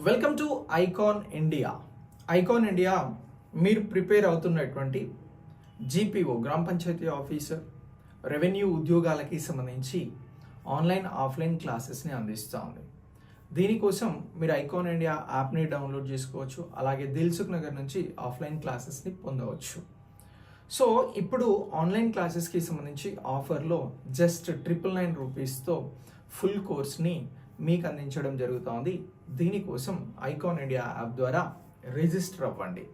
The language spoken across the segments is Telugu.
Welcome to icon India icon India మీరు ప్రిపేర్ అవుతున్నటువంటి జీపీఓ గ్రామ పంచాయతీ ఆఫీసర్ రెవెన్యూ ఉద్యోగాలకి సంబంధించి ఆన్లైన్ ఆఫ్లైన్ క్లాసెస్ని అందిస్తూ ఉంది. దీనికోసం మీరు ఐకాన్ ఇండియా యాప్ని డౌన్లోడ్ చేసుకోవచ్చు. అలాగే దిల్సుఖ్ నగర్ నుంచి ఆఫ్లైన్ క్లాసెస్ని పొందవచ్చు. సో ఇప్పుడు ఆన్లైన్ క్లాసెస్కి సంబంధించి ఆఫర్లో జస్ట్ ట్రిపుల్ నైన్ రూపీస్తో ఫుల్ కోర్స్ని మీకు అందించడం జరుగుతోంది దీనికోసం ఐకాన్ ఇండియా యాప్ ద్వారా రిజిస్టర్ అవ్వండి.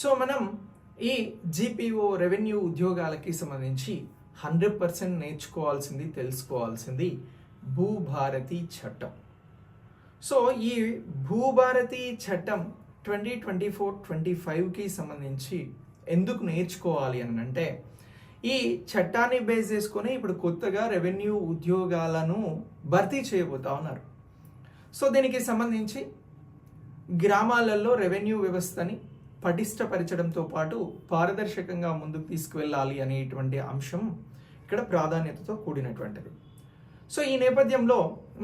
సో మనం ఈ జీపీఓ రెవెన్యూ ఉద్యోగాలకి సంబంధించి హండ్రెడ్ పర్సెంట్ నేర్చుకోవాల్సింది తెలుసుకోవాల్సింది భూభారతి చట్టం. సో ఈ భూభారతి చట్టం ట్వంటీ ట్వంటీ ఫోర్ ట్వంటీ ఫైవ్కి సంబంధించి ఎందుకు నేర్చుకోవాలి అని అంటే ఈ చట్టాన్ని బేస్ చేసుకొని ఇప్పుడు కొత్తగా రెవెన్యూ ఉద్యోగాలను భర్తీ చేయబోతా ఉన్నారు. సో దీనికి సంబంధించి గ్రామాలలో రెవెన్యూ వ్యవస్థని పటిష్టపరచడంతో పాటు పారదర్శకంగా ముందుకు తీసుకువెళ్ళాలి అనేటువంటి అంశం ఇక్కడ ప్రాధాన్యతతో కూడినటువంటిది. సో ఈ నేపథ్యంలో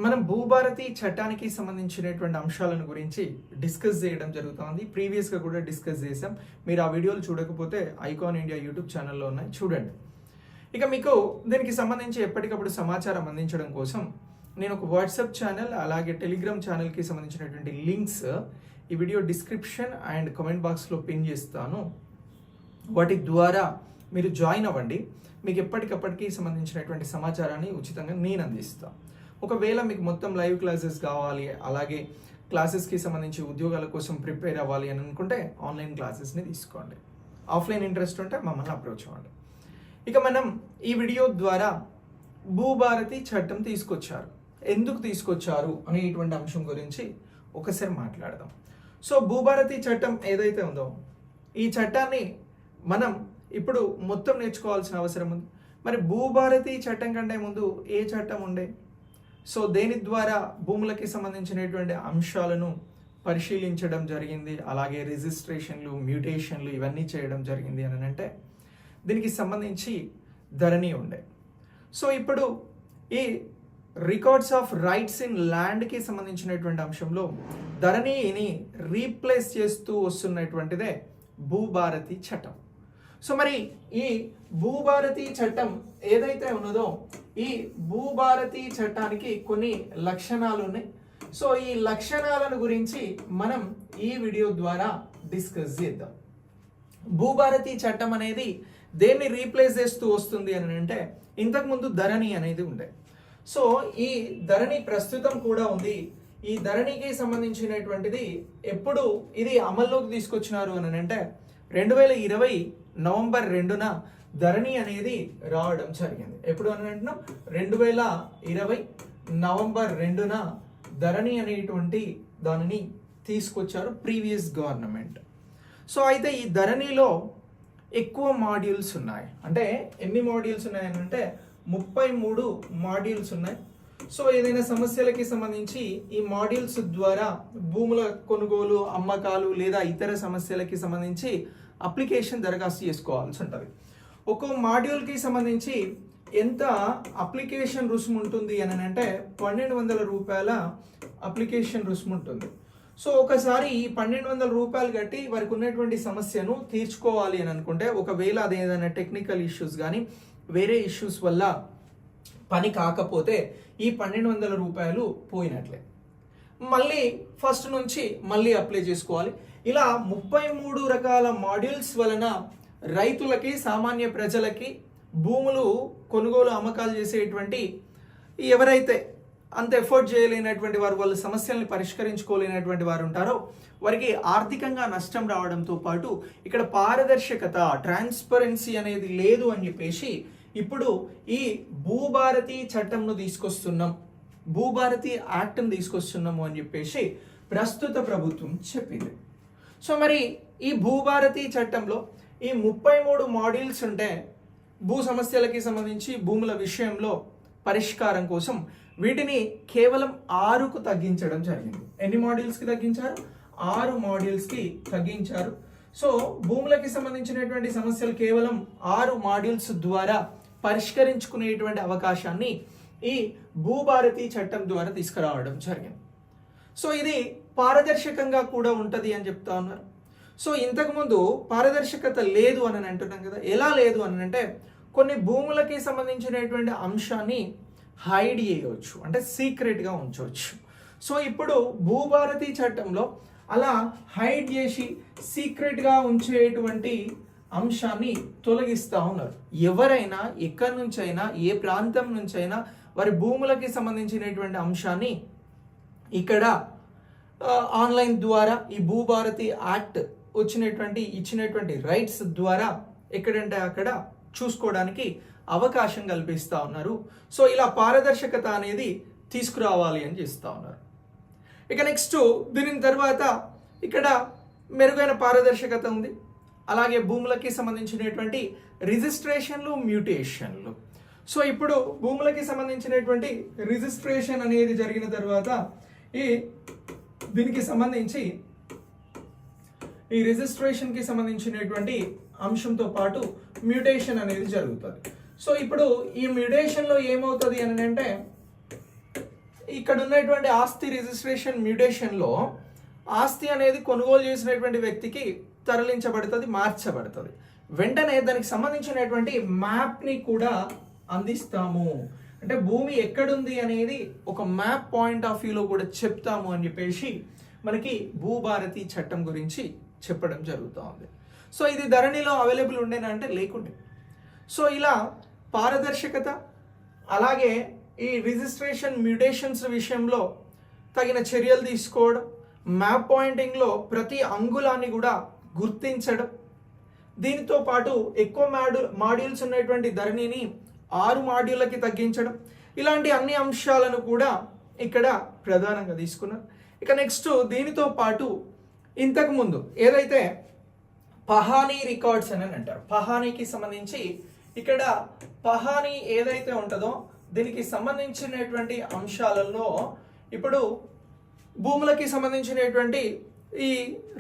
మనం భూభారతి చట్టానికి సంబంధించినటువంటి అంశాలను గురించి డిస్కస్ చేయడం జరుగుతుంది. ప్రీవియస్గా కూడా డిస్కస్ చేసాం మీరు ఆ వీడియోలు చూడకపోతే ఐకాన్ ఇండియా యూట్యూబ్ ఛానల్లో ఉన్నాయి. చూడండి. ఇక మీకు దీనికి సంబంధించి ఎప్పటికప్పుడు సమాచారం అందించడం కోసం నేను ఒక వాట్సాప్ ఛానల్ అలాగే టెలిగ్రామ్ ఛానల్కి సంబంధించినటువంటి లింక్స్ ఈ వీడియో డిస్క్రిప్షన్ అండ్ కామెంట్ బాక్స్లో పిన్ చేస్తాను. వాటి ద్వారా మీరు జాయిన్ అవ్వండి. మీకు ఎప్పటికప్పటికి సంబంధించినటువంటి సమాచారాన్ని ఉచితంగా నేను అందిస్తాను ఒకవేళ మీకు మొత్తం లైవ్ క్లాసెస్ కావాలి అలాగే క్లాసెస్కి సంబంధించి ఉద్యోగాల కోసం ప్రిపేర్ అవ్వాలి అని అనుకుంటే ఆన్లైన్ క్లాసెస్ని తీసుకోండి. ఆఫ్లైన్ ఇంట్రెస్ట్ ఉంటే మమ్మల్ని అప్రోచ్ అవ్వండి. ఇక మనం ఈ వీడియో ద్వారా భూభారతి చట్టం తీసుకొచ్చారు. ఎందుకు తీసుకొచ్చారు అనేటువంటి అంశం గురించి ఒకసారి మాట్లాడదాం. సో భూభారతి చట్టం ఏదైతే ఉందో ఈ చట్టాన్ని మనం ఇప్పుడు మొత్తం నేర్చుకోవాల్సిన అవసరం ఉంది. మరి భూభారతి చట్టం కంటే ముందు ఏ చట్టం ఉండే? సో దేని ద్వారా భూములకి సంబంధించినటువంటి అంశాలను పరిశీలించడం జరిగింది? అలాగే రిజిస్ట్రేషన్లు మ్యూటేషన్లు ఇవన్నీ చేయడం జరిగింది అని అంటే దీనికి సంబంధించి ధరణి ఉండే. సో ఇప్పుడు ఈ రికార్డ్స్ ఆఫ్ రైట్స్ ఇన్ ల్యాండ్కి సంబంధించినటువంటి అంశంలో ధరణిని రీప్లేస్ చేస్తూ వస్తున్నటువంటిదే భూభారతి చట్టం. సో మరి ఈ భూభారతి చట్టం ఏదైతే ఉన్నదో ఈ భూభారతి చట్టానికి కొన్ని లక్షణాలు ఉన్నాయి. సో ఈ లక్షణాలను గురించి మనం ఈ వీడియో ద్వారా డిస్కస్ చేద్దాం. భూభారతి చట్టం అనేది దేన్ని రీప్లేస్ చేస్తూ వస్తుంది అని అంటే ఇంతకుముందు ధరణి అనేది ఉండే. సో ఈ ధరణి ప్రస్తుతం కూడా ఉంది. ఈ ధరణికి సంబంధించినటువంటిది ఎప్పుడు ఇది అమల్లోకి తీసుకొచ్చినారు అని అంటే రెండు వేల ఇరవై నవంబర్ రెండున ధరణి అనేది రావడం జరిగింది. ఎప్పుడు అని అంటున్నాం? రెండు వేల ఇరవై నవంబర్ రెండున ధరణి అనేటువంటి దానిని తీసుకొచ్చారు ప్రీవియస్ గవర్నమెంట్. సో అయితే ఈ ధరణిలో ఎక్కువ మాడ్యూల్స్ ఉన్నాయి. అంటే ఎన్ని మాడ్యూల్స్ ఉన్నాయని అంటే ముప్పై మూడు మాడ్యూల్స్ ఉన్నాయి. సో ఏదైనా సమస్యలకి సంబంధించి ఈ మాడ్యూల్స్ ద్వారా భూముల కొనుగోలు అమ్మకాలు లేదా ఇతర సమస్యలకి సంబంధించి అప్లికేషన్ దరఖాస్తు చేసుకోవాల్సి ఉంటుంది. ఒక్కో మాడ్యూల్కి సంబంధించి ఎంత అప్లికేషన్ రుసుము ఉంటుంది అని అంటే పన్నెండు వందల రూపాయల అప్లికేషన్ రుసుము ఉంటుంది. సో ఒకసారి ఈ పన్నెండు వందల రూపాయలు కట్టి వారికి ఉన్నటువంటి సమస్యను తీర్చుకోవాలి అని అనుకుంటే ఒకవేళ అది ఏదైనా టెక్నికల్ ఇష్యూస్ కానీ వేరే ఇష్యూస్ వల్ల పని కాకపోతే ఈ పన్నెండు వందల రూపాయలు పోయినట్లే. మళ్ళీ ఫస్ట్ నుంచి మళ్ళీ అప్లై చేసుకోవాలి. ఇలా ముప్పై మూడు రకాల మాడ్యూల్స్ వలన రైతులకి సామాన్య ప్రజలకి భూములు కొనుగోలు అమ్మకాలు చేసేటువంటి ఎవరైతే అంత ఎఫర్ట్ చేయలేనటువంటి వారు వాళ్ళ సమస్యల్ని పరిష్కరించుకోలేనటువంటి వారు ఉంటారో వారికి ఆర్థికంగా నష్టం రావడంతో పాటు ఇక్కడ పారదర్శకత ట్రాన్స్పరెన్సీ అనేది లేదు అని చెప్పేసి ఇప్పుడు ఈ భూభారతి చట్టంను తీసుకొస్తున్నాం. భూభారతి యాక్ట్ని తీసుకొస్తున్నాము అని చెప్పేసి ప్రస్తుత ప్రభుత్వం చెప్పింది. సో మరి ఈ భూభారతి చట్టంలో ఈ ముప్పై మూడు మాడ్యూల్స్ ఉంటే భూ సమస్యలకి సంబంధించి భూముల విషయంలో పరిష్కారం కోసం వీటిని కేవలం ఆరుకు తగ్గించడం జరిగింది. ఎన్ని మాడ్యూల్స్కి తగ్గించారు? ఆరు మాడ్యూల్స్కి తగ్గించారు. సో భూములకి సంబంధించినటువంటి సమస్యలు కేవలం ఆరు మాడ్యూల్స్ ద్వారా పరిష్కరించుకునేటువంటి అవకాశాన్ని ఈ భూభారతి చట్టం ద్వారా తీసుకురావడం జరిగింది. సో ఇది పారదర్శకంగా కూడా ఉంటుంది అని చెప్తా ఉన్నారు. సో ఇంతకుముందు పారదర్శకత లేదు అని అంటున్నాం కదా ఎలా లేదు అని అంటే కొన్ని భూములకి సంబంధించినటువంటి అంశాన్ని హైడ్ చేయవచ్చు అంటే సీక్రెట్గా ఉంచవచ్చు. సో ఇప్పుడు భూభారతి చట్టంలో అలా హైడ్ చేసి సీక్రెట్గా ఉంచేటువంటి అంశాన్ని తొలగిస్తూ ఉన్నారు. ఎవరైనా ఎక్కడి నుంచైనా ఏ ప్రాంతం నుంచైనా వారి భూములకి సంబంధించినటువంటి అంశాన్ని ఇక్కడ ఆన్లైన్ ద్వారా ఈ భూభారతి యాక్ట్ వచ్చినటువంటి ఇచ్చినటువంటి రైట్స్ ద్వారా ఎక్కడంటే అక్కడ చూసుకోవడానికి అవకాశం కల్పిస్తూ ఉన్నారు. సో ఇలా పారదర్శకత అనేది తీసుకురావాలి అని చేస్తూ ఉన్నారు. ఇక నెక్స్ట్ దీని తర్వాత ఇక్కడ మెరుగైన పారదర్శకత ఉంది. అలాగే భూములకి సంబంధించినటువంటి రిజిస్ట్రేషన్లు మ్యూటేషన్లు. సో ఇప్పుడు భూములకి సంబంధించినటువంటి రిజిస్ట్రేషన్ అనేది జరిగిన తర్వాత ఈ దీనికి సంబంధించి ఈ రిజిస్ట్రేషన్కి సంబంధించినటువంటి అంశంతో పాటు మ్యూటేషన్ అనేది జరుగుతుంది. సో ఇప్పుడు ఈ మ్యూటేషన్లో ఏమవుతుంది అని అంటే ఇక్కడ ఉన్నటువంటి ఆస్తి రిజిస్ట్రేషన్ మ్యూటేషన్లో ఆస్తి అనేది కొనుగోలు చేసినటువంటి వ్యక్తికి తరలించబడుతుంది మార్చబడుతుంది. వెంటనే దానికి సంబంధించినటువంటి మ్యాప్ని కూడా అందిస్తాము. అంటే భూమి ఎక్కడుంది అనేది ఒక మ్యాప్ పాయింట్ ఆఫ్ వ్యూలో కూడా చెప్తాము అని చెప్పేసి మనకి భూభారతి చట్టం గురించి చెప్పడం జరుగుతూ ఉంది సో ఇది ధరణిలో అవైలబుల్ ఉండేనా అంటే లేకుండే. సో ఇలా పారదర్శకత అలాగే ఈ రిజిస్ట్రేషన్ మ్యూటేషన్స్ విషయంలో తగిన చర్యలు తీసుకోవడం మ్యాప్ పాయింటింగ్లో ప్రతి అంగుళాన్ని కూడా గుర్తించడం. దీనితో పాటు ఎక్కువ మాడ్యూ మాడ్యూల్స్ ఉన్నటువంటి ధరణిని ఆరు మాడ్యూళ్ళకి తగ్గించడం. ఇలాంటి అన్ని అంశాలను కూడా ఇక్కడ ప్రధానంగా తీసుకున్నారు ఇక నెక్స్ట్ దీనితో పాటు ఇంతకుముందు ఏదైతే పహానీ రికార్డ్స్ అని అంటారు పహానీకి సంబంధించి ఇక్కడ పహానీ ఏదైతే ఉంటుందో దీనికి సంబంధించినటువంటి అంశాలలో ఇప్పుడు భూములకి సంబంధించినటువంటి ఈ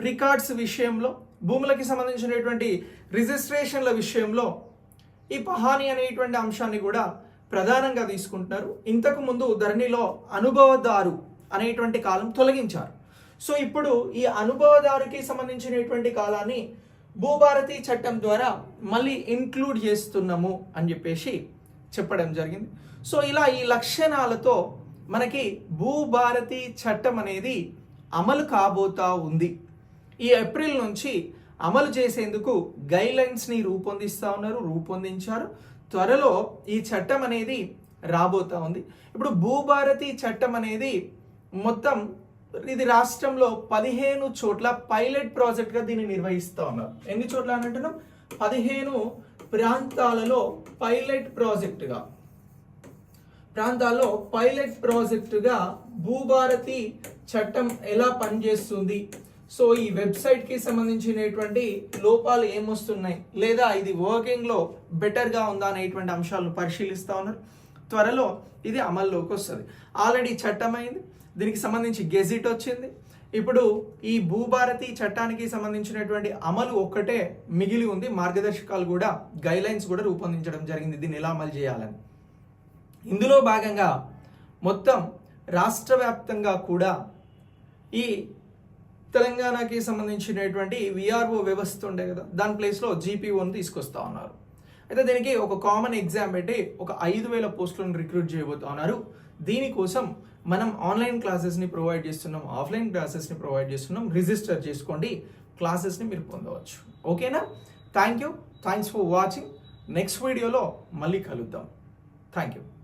రికార్డ్స్ విషయంలో భూములకి సంబంధించినటువంటి రిజిస్ట్రేషన్ల విషయంలో ఈ పహాని అనేటువంటి అంశాన్ని కూడా ప్రధానంగా తీసుకుంటున్నారు. ఇంతకు ముందు ధరణిలో అనుభవదారు అనేటువంటి కాలం తొలగించారు. సో ఇప్పుడు ఈ అనుభవదారుకి సంబంధించినటువంటి కాలాన్ని భూభారతి చట్టం ద్వారా మళ్ళీ ఇంక్లూడ్ చేస్తున్నాము అని చెప్పేసి చెప్పడం జరిగింది. సో ఇలా ఈ లక్షణాలతో మనకి భూభారతి చట్టం అనేది అమలు కాబోతా ఉంది. ఈ ఏప్రిల్ నుంచి అమలు చేసేందుకు గైడ్లైన్స్ని రూపొందిస్తూ ఉన్నారు రూపొందించారు. త్వరలో ఈ చట్టం అనేది రాబోతా ఉంది. ఇప్పుడు భూభారతి చట్టం అనేది మొత్తం ఇది రాష్ట్రంలో పదిహేను చోట్ల పైలట్ ప్రాజెక్ట్గా దీన్ని నిర్వహిస్తూ ఉన్నారు. ఎన్ని చోట్ల అని అంటున్నాం? పదిహేను ప్రాంతాలలో పైలట్ ప్రాజెక్టుగా. ప్రాంతాల్లో పైలట్ ప్రాజెక్టుగా భూభారతి చట్టం ఎలా పనిచేస్తుంది? సో ఈ వెబ్సైట్కి సంబంధించినటువంటి లోపాలు ఏమొస్తున్నాయి? లేదా ఇది వర్కింగ్లో బెటర్గా ఉందా అనేటువంటి అంశాలను పరిశీలిస్తూ ఉన్నారు. త్వరలో ఇది అమల్లోకి వస్తుంది. ఆల్రెడీ చట్టం అయింది దీనికి సంబంధించి గెజిట్ వచ్చింది. ఇప్పుడు ఈ భూభారతి చట్టానికి సంబంధించినటువంటి అమలు ఒక్కటే మిగిలి ఉంది. మార్గదర్శకాలు కూడా గైడ్లైన్స్ కూడా రూపొందించడం జరిగింది. దీన్ని ఎలా అమలు చేయాలని. ఇందులో భాగంగా మొత్తం రాష్ట్ర వ్యాప్తంగా కూడా ఈ తెలంగాణకి సంబంధించినటువంటి విఆర్ఓ వ్యవస్థ ఉండే కదా దాని ప్లేస్లో జీపీఓని తీసుకొస్తా ఉన్నారు. అయితే దీనికి ఒక కామన్ ఎగ్జామ్ పెట్టి ఒక ఐదు వేల పోస్టులను రిక్రూట్ చేయబోతా ఉన్నారు. దీనికోసం మనం ఆన్లైన్ క్లాసెస్ని ప్రొవైడ్ చేస్తున్నాం ఆఫ్లైన్ క్లాసెస్ని ప్రొవైడ్ చేస్తున్నాం. రిజిస్టర్ చేసుకోండి క్లాసెస్ని మీరు పొందవచ్చు. ఓకేనా thank you thanks for watching next వీడియోలో మళ్ళీ కలుద్దాం. Thank you